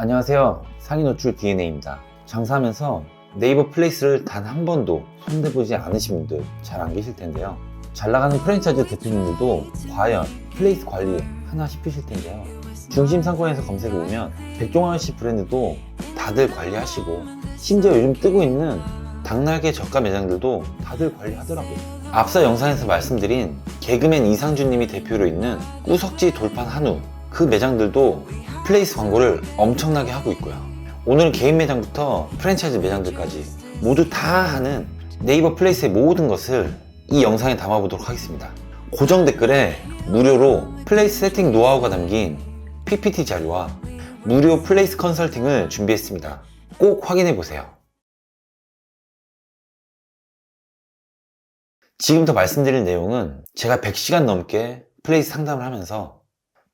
안녕하세요. 상위 노출 DNA입니다. 장사하면서 네이버 플레이스를 단 한 번도 손대보지 않으신 분들 잘 안 계실 텐데요. 잘 나가는 프랜차이즈 대표님들도 과연 플레이스 관리 하나 싶으실 텐데요. 중심 상권에서 검색해 보면 백종원 씨 브랜드도 다들 관리하시고 심지어 요즘 뜨고 있는 당나귀 저가 매장들도 다들 관리하더라고요. 앞서 영상에서 말씀드린 개그맨 이상준님이 대표로 있는 꾸석지 돌판 한우 그 매장들도 플레이스 광고를 엄청나게 하고 있고요. 오늘은 개인 매장부터 프랜차이즈 매장들까지 모두 다 하는 네이버 플레이스의 모든 것을 이 영상에 담아보도록 하겠습니다. 고정 댓글에 무료로 플레이스 세팅 노하우가 담긴 PPT 자료와 무료 플레이스 컨설팅을 준비했습니다. 꼭 확인해 보세요. 지금부터 말씀드릴 내용은 제가 100시간 넘게 플레이스 상담을 하면서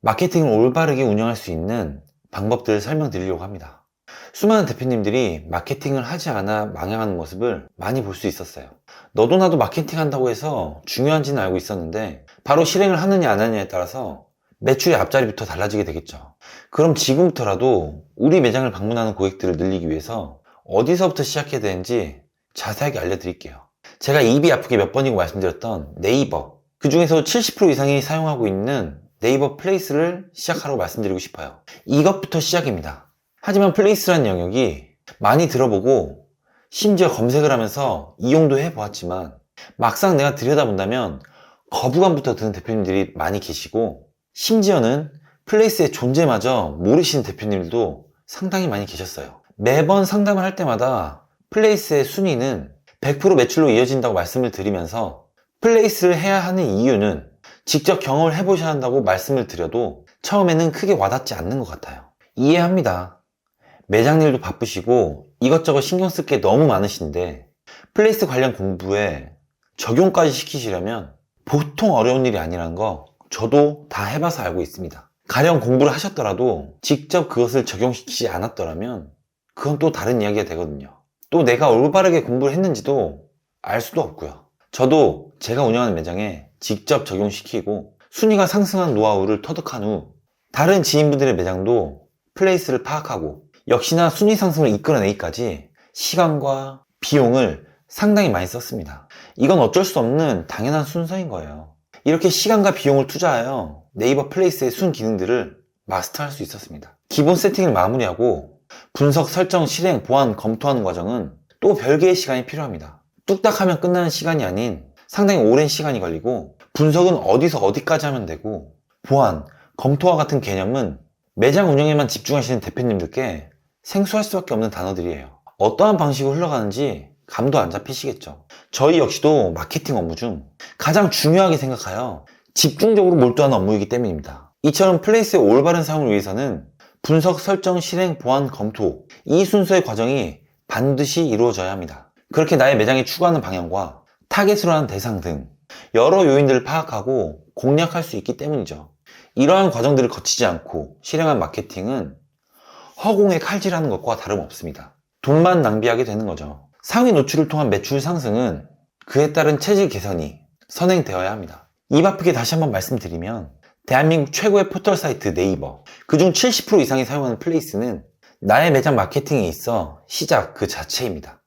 마케팅을 올바르게 운영할 수 있는 방법들을 설명드리려고 합니다. 수많은 대표님들이 마케팅을 하지 않아 망해가는 모습을 많이 볼 수 있었어요. 너도 나도 마케팅 한다고 해서 중요한지는 알고 있었는데 바로 실행을 하느냐 안 하느냐에 따라서 매출의 앞자리부터 달라지게 되겠죠. 그럼 지금부터라도 우리 매장을 방문하는 고객들을 늘리기 위해서 어디서부터 시작해야 되는지 자세하게 알려드릴게요. 제가 입이 아프게 몇 번이고 말씀드렸던 네이버 그 중에서 70% 이상이 사용하고 있는 네이버 플레이스를 시작하라고 말씀드리고 싶어요. 이것부터 시작입니다. 하지만 플레이스라는 영역이 많이 들어보고 심지어 검색을 하면서 이용도 해보았지만 막상 내가 들여다본다면 거부감부터 드는 대표님들이 많이 계시고 심지어는 플레이스의 존재마저 모르시는 대표님들도 상당히 많이 계셨어요. 매번 상담을 할 때마다 플레이스의 순위는 100% 매출로 이어진다고 말씀을 드리면서 플레이스를 해야 하는 이유는 직접 경험을 해보셔야 한다고 말씀을 드려도 처음에는 크게 와닿지 않는 것 같아요. 이해합니다. 매장 일도 바쁘시고 이것저것 신경 쓸 게 너무 많으신데 플레이스 관련 공부에 적용까지 시키시려면 보통 어려운 일이 아니라는 거 저도 다 해봐서 알고 있습니다. 가령 공부를 하셨더라도 직접 그것을 적용시키지 않았더라면 그건 또 다른 이야기가 되거든요. 또 내가 올바르게 공부를 했는지도 알 수도 없고요. 저도 제가 운영하는 매장에 직접 적용시키고 순위가 상승한 노하우를 터득한 후 다른 지인분들의 매장도 플레이스를 파악하고 역시나 순위 상승을 이끌어내기까지 시간과 비용을 상당히 많이 썼습니다. 이건 어쩔 수 없는 당연한 순서인 거예요. 이렇게 시간과 비용을 투자하여 네이버 플레이스의 순 기능들을 마스터할 수 있었습니다. 기본 세팅을 마무리하고 분석, 설정, 실행, 보안, 검토하는 과정은 또 별개의 시간이 필요합니다. 뚝딱 하면 끝나는 시간이 아닌 상당히 오랜 시간이 걸리고 분석은 어디서 어디까지 하면 되고 보안, 검토와 같은 개념은 매장 운영에만 집중하시는 대표님들께 생소할 수밖에 없는 단어들이에요. 어떠한 방식으로 흘러가는지 감도 안 잡히시겠죠. 저희 역시도 마케팅 업무 중 가장 중요하게 생각하여 집중적으로 몰두하는 업무이기 때문입니다. 이처럼 플레이스의 올바른 사용을 위해서는 분석, 설정, 실행, 보안, 검토 이 순서의 과정이 반드시 이루어져야 합니다. 그렇게 나의 매장이 추구하는 방향과 타겟으로 하는 대상 등 여러 요인들을 파악하고 공략할 수 있기 때문이죠. 이러한 과정들을 거치지 않고 실행한 마케팅은 허공에 칼질하는 것과 다름없습니다. 돈만 낭비하게 되는 거죠. 상위 노출을 통한 매출 상승은 그에 따른 체질 개선이 선행되어야 합니다. 입 아프게 다시 한번 말씀드리면 대한민국 최고의 포털 사이트 네이버 그중 70% 이상이 사용하는 플레이스는 나의 매장 마케팅에 있어 시작 그 자체입니다.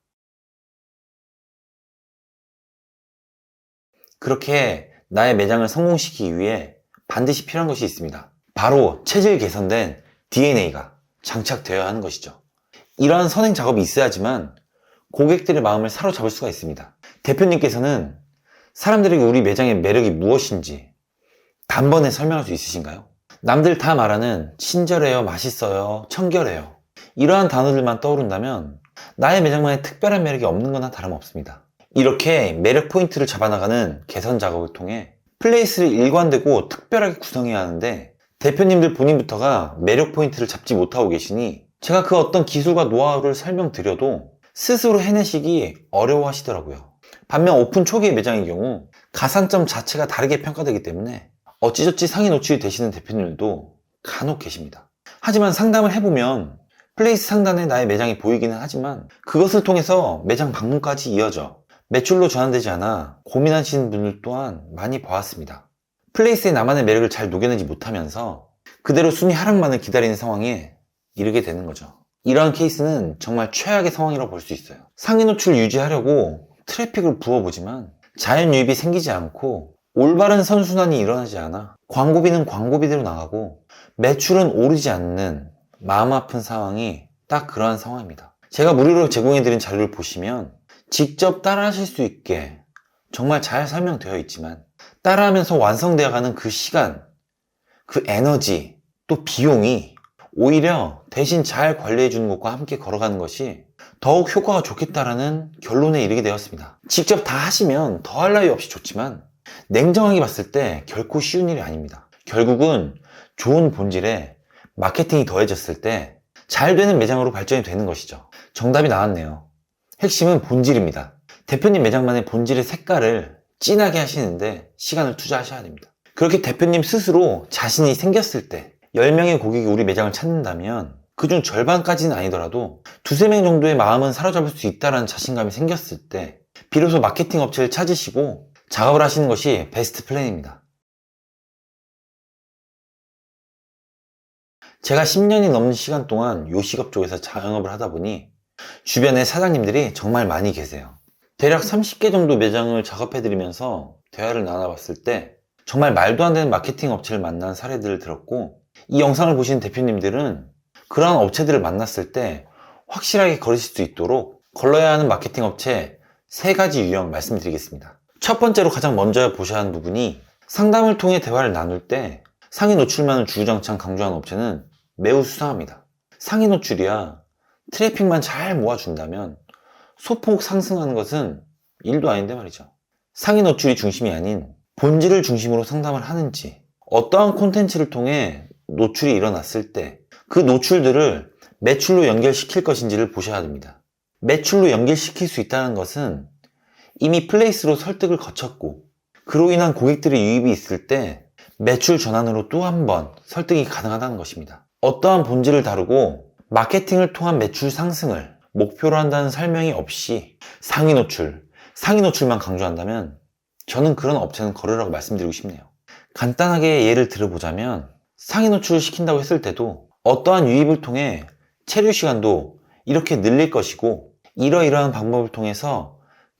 그렇게 나의 매장을 성공시키기 위해 반드시 필요한 것이 있습니다. 바로 체질 개선된 DNA가 장착되어야 하는 것이죠. 이러한 선행 작업이 있어야지만 고객들의 마음을 사로잡을 수가 있습니다. 대표님께서는 사람들에게 우리 매장의 매력이 무엇인지 단번에 설명할 수 있으신가요? 남들 다 말하는 친절해요, 맛있어요, 청결해요. 이러한 단어들만 떠오른다면 나의 매장만의 특별한 매력이 없는 거나 다름없습니다. 이렇게 매력 포인트를 잡아나가는 개선 작업을 통해 플레이스를 일관되고 특별하게 구성해야 하는데 대표님들 본인부터가 매력 포인트를 잡지 못하고 계시니 제가 그 어떤 기술과 노하우를 설명드려도 스스로 해내시기 어려워 하시더라고요. 반면 오픈 초기의 매장의 경우 가산점 자체가 다르게 평가되기 때문에 어찌저찌 상위 노출이 되시는 대표님들도 간혹 계십니다. 하지만 상담을 해보면 플레이스 상단에 나의 매장이 보이기는 하지만 그것을 통해서 매장 방문까지 이어져 매출로 전환되지 않아 고민하시는 분들 또한 많이 보았습니다. 플레이스의 나만의 매력을 잘 녹여내지 못하면서 그대로 순위 하락만을 기다리는 상황에 이르게 되는 거죠. 이러한 케이스는 정말 최악의 상황이라고 볼 수 있어요. 상위 노출 유지하려고 트래픽을 부어보지만 자연 유입이 생기지 않고 올바른 선순환이 일어나지 않아 광고비는 광고비대로 나가고 매출은 오르지 않는 마음 아픈 상황이 딱 그러한 상황입니다. 제가 무료로 제공해드린 자료를 보시면 직접 따라 하실 수 있게 정말 잘 설명되어 있지만 따라하면서 완성되어 가는 그 시간, 그 에너지, 또 비용이 오히려 대신 잘 관리해 주는 것과 함께 걸어가는 것이 더욱 효과가 좋겠다라는 결론에 이르게 되었습니다. 직접 다 하시면 더할 나위 없이 좋지만 냉정하게 봤을 때 결코 쉬운 일이 아닙니다. 결국은 좋은 본질에 마케팅이 더해졌을 때 잘 되는 매장으로 발전이 되는 것이죠. 정답이 나왔네요. 핵심은 본질입니다. 대표님 매장만의 본질의 색깔을 진하게 하시는데 시간을 투자하셔야 됩니다. 그렇게 대표님 스스로 자신이 생겼을 때 10명의 고객이 우리 매장을 찾는다면 그중 절반까지는 아니더라도 두세 명 정도의 마음은 사로잡을 수 있다는 자신감이 생겼을 때 비로소 마케팅 업체를 찾으시고 작업을 하시는 것이 베스트 플랜입니다. 제가 10년이 넘는 시간 동안 요식업 쪽에서 자영업을 하다 보니 주변에 사장님들이 정말 많이 계세요. 대략 30개 정도 매장을 작업해드리면서 대화를 나눠봤을 때 정말 말도 안 되는 마케팅 업체를 만난 사례들을 들었고 이 영상을 보시는 대표님들은 그러한 업체들을 만났을 때 확실하게 걸으실 수 있도록 걸러야 하는 마케팅 업체 세 가지 유형 말씀드리겠습니다. 첫 번째로 가장 먼저 보셔야 하는 부분이 상담을 통해 대화를 나눌 때 상위 노출만을 주구장창 강조하는 업체는 매우 수상합니다. 상위 노출이야 트래픽만 잘 모아준다면 소폭 상승하는 것은 일도 아닌데 말이죠. 상위 노출이 중심이 아닌 본질을 중심으로 상담을 하는지 어떠한 콘텐츠를 통해 노출이 일어났을 때 그 노출들을 매출로 연결시킬 것인지를 보셔야 됩니다. 매출로 연결시킬 수 있다는 것은 이미 플레이스로 설득을 거쳤고 그로 인한 고객들의 유입이 있을 때 매출 전환으로 또 한 번 설득이 가능하다는 것입니다. 어떠한 본질을 다루고 마케팅을 통한 매출 상승을 목표로 한다는 설명이 없이 상위 노출, 상위 노출만 강조한다면 저는 그런 업체는 걸으라고 말씀드리고 싶네요. 간단하게 예를 들어보자면 상위 노출을 시킨다고 했을 때도 어떠한 유입을 통해 체류 시간도 이렇게 늘릴 것이고 이러이러한 방법을 통해서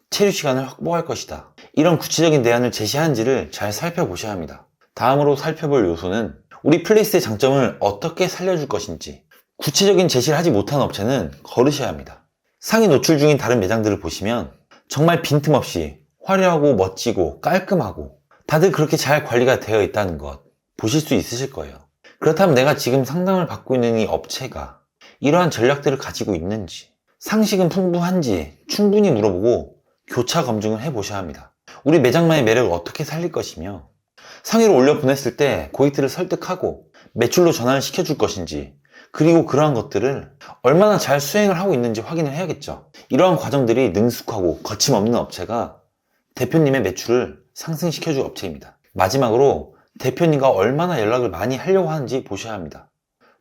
체류 시간을 확보할 것이다. 이런 구체적인 대안을 제시하는지를 잘 살펴보셔야 합니다. 다음으로 살펴볼 요소는 우리 플레이스의 장점을 어떻게 살려줄 것인지 구체적인 제시를 하지 못한 업체는 거르셔야 합니다. 상위 노출 중인 다른 매장들을 보시면 정말 빈틈없이 화려하고 멋지고 깔끔하고 다들 그렇게 잘 관리가 되어 있다는 것 보실 수 있으실 거예요. 그렇다면 내가 지금 상담을 받고 있는 이 업체가 이러한 전략들을 가지고 있는지 상식은 풍부한지 충분히 물어보고 교차 검증을 해보셔야 합니다. 우리 매장만의 매력을 어떻게 살릴 것이며 상위로 올려 보냈을 때 고객들을 설득하고 매출로 전환을 시켜줄 것인지 그리고 그러한 것들을 얼마나 잘 수행을 하고 있는지 확인을 해야겠죠. 이러한 과정들이 능숙하고 거침없는 업체가 대표님의 매출을 상승시켜줄 업체입니다. 마지막으로 대표님과 얼마나 연락을 많이 하려고 하는지 보셔야 합니다.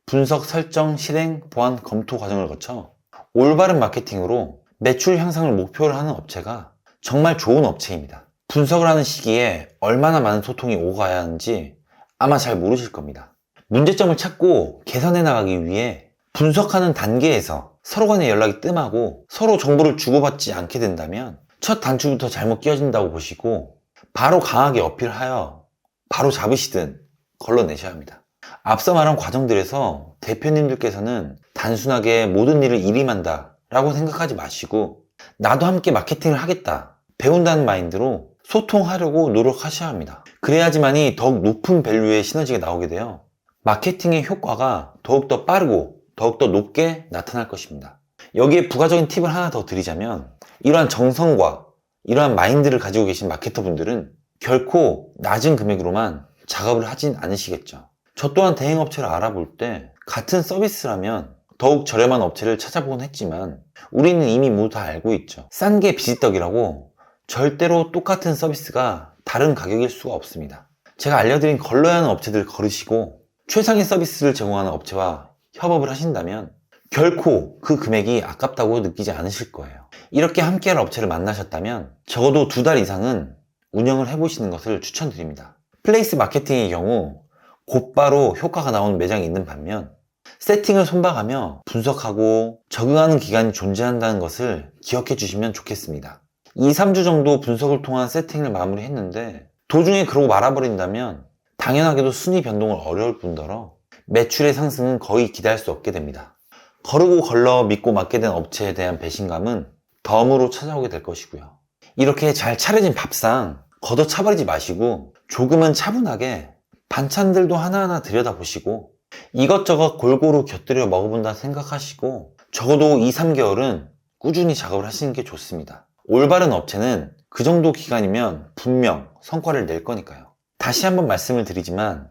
분석, 설정, 실행, 보안, 검토 과정을 거쳐 올바른 마케팅으로 매출 향상을 목표로 하는 업체가 정말 좋은 업체입니다. 분석을 하는 시기에 얼마나 많은 소통이 오가야 하는지 아마 잘 모르실 겁니다. 문제점을 찾고 개선해 나가기 위해 분석하는 단계에서 서로 간의 연락이 뜸하고 서로 정보를 주고받지 않게 된다면 첫 단추부터 잘못 끼어진다고 보시고 바로 강하게 어필하여 바로 잡으시든 걸러내셔야 합니다. 앞서 말한 과정들에서 대표님들께서는 단순하게 모든 일을 일임한다 라고 생각하지 마시고 나도 함께 마케팅을 하겠다 배운다는 마인드로 소통하려고 노력하셔야 합니다. 그래야지만이 더욱 높은 밸류의 시너지가 나오게 돼요. 마케팅의 효과가 더욱더 빠르고 더욱더 높게 나타날 것입니다. 여기에 부가적인 팁을 하나 더 드리자면 이러한 정성과 이러한 마인드를 가지고 계신 마케터 분들은 결코 낮은 금액으로만 작업을 하진 않으시겠죠. 저 또한 대행업체를 알아볼 때 같은 서비스라면 더욱 저렴한 업체를 찾아보곤 했지만 우리는 이미 모두 다 알고 있죠. 싼 게 비지떡이라고 절대로 똑같은 서비스가 다른 가격일 수가 없습니다. 제가 알려드린 걸러야 하는 업체들 걸으시고 최상의 서비스를 제공하는 업체와 협업을 하신다면 결코 그 금액이 아깝다고 느끼지 않으실 거예요. 이렇게 함께할 업체를 만나셨다면 적어도 두 달 이상은 운영을 해보시는 것을 추천드립니다. 플레이스 마케팅의 경우 곧바로 효과가 나오는 매장이 있는 반면 세팅을 손봐가며 분석하고 적응하는 기간이 존재한다는 것을 기억해 주시면 좋겠습니다. 2, 3주 정도 분석을 통한 세팅을 마무리했는데 도중에 그러고 말아버린다면 당연하게도 순위 변동을 어려울 뿐더러 매출의 상승은 거의 기대할 수 없게 됩니다. 거르고 걸러 믿고 맡게 된 업체에 대한 배신감은 덤으로 찾아오게 될 것이고요. 이렇게 잘 차려진 밥상 걷어 차버리지 마시고 조금은 차분하게 반찬들도 하나하나 들여다보시고 이것저것 골고루 곁들여 먹어본다 생각하시고 적어도 2, 3개월은 꾸준히 작업을 하시는 게 좋습니다. 올바른 업체는 그 정도 기간이면 분명 성과를 낼 거니까요. 다시 한번 말씀을 드리지만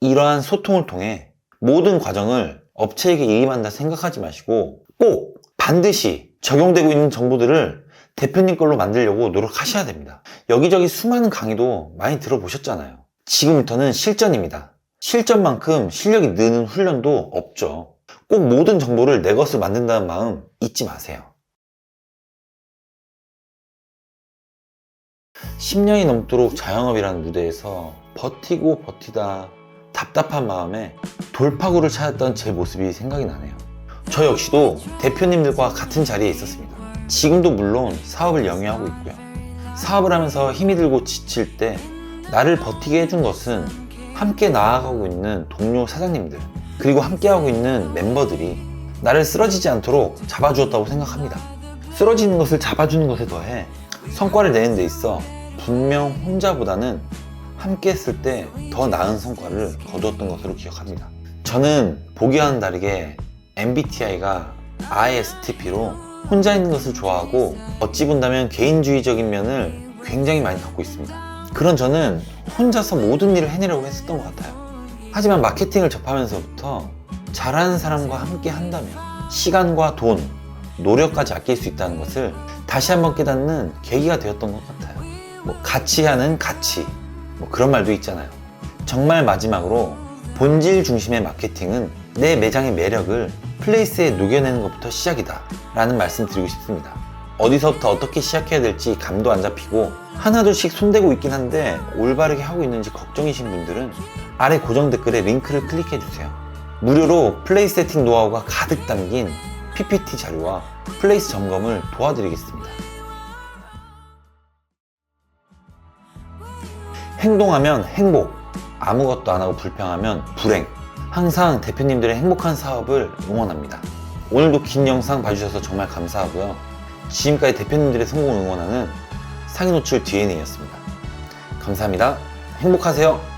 이러한 소통을 통해 모든 과정을 업체에게 이임한다 생각하지 마시고 꼭 반드시 적용되고 있는 정보들을 대표님 걸로 만들려고 노력하셔야 됩니다. 여기저기 수많은 강의도 많이 들어보셨잖아요. 지금부터는 실전입니다. 실전만큼 실력이 느는 훈련도 없죠. 꼭 모든 정보를 내 것을 만든다는 마음 잊지 마세요. 10년이 넘도록 자영업이라는 무대에서 버티고 버티다 답답한 마음에 돌파구를 찾았던 제 모습이 생각이 나네요. 저 역시도 대표님들과 같은 자리에 있었습니다. 지금도 물론 사업을 영위하고 있고요. 사업을 하면서 힘이 들고 지칠 때 나를 버티게 해준 것은 함께 나아가고 있는 동료 사장님들, 그리고 함께하고 있는 멤버들이 나를 쓰러지지 않도록 잡아주었다고 생각합니다. 쓰러지는 것을 잡아주는 것에 더해 성과를 내는 데 있어 분명 혼자보다는 함께 했을 때 더 나은 성과를 거두었던 것으로 기억합니다. 저는 보기와는 다르게 MBTI가 ISTP로 혼자 있는 것을 좋아하고 어찌 본다면 개인주의적인 면을 굉장히 많이 갖고 있습니다. 그런 저는 혼자서 모든 일을 해내려고 했었던 것 같아요. 하지만 마케팅을 접하면서부터 잘하는 사람과 함께 한다면 시간과 돈, 노력까지 아낄 수 있다는 것을 다시 한번 깨닫는 계기가 되었던 것 같아요. 뭐 같이 하는 가치, 뭐 그런 말도 있잖아요. 정말 마지막으로 본질 중심의 마케팅은 내 매장의 매력을 플레이스에 녹여내는 것부터 시작이다 라는 말씀 드리고 싶습니다. 어디서부터 어떻게 시작해야 될지 감도 안 잡히고 하나둘씩 손대고 있긴 한데 올바르게 하고 있는지 걱정이신 분들은 아래 고정 댓글에 링크를 클릭해 주세요. 무료로 플레이 세팅 노하우가 가득 담긴 PPT 자료와 플레이스 점검을 도와드리겠습니다. 행동하면 행복, 아무것도 안 하고 불평하면 불행. 항상 대표님들의 행복한 사업을 응원합니다. 오늘도 긴 영상 봐주셔서 정말 감사하고요. 지금까지 대표님들의 성공 응원하는 상위 노출 DNA였습니다. 감사합니다. 행복하세요.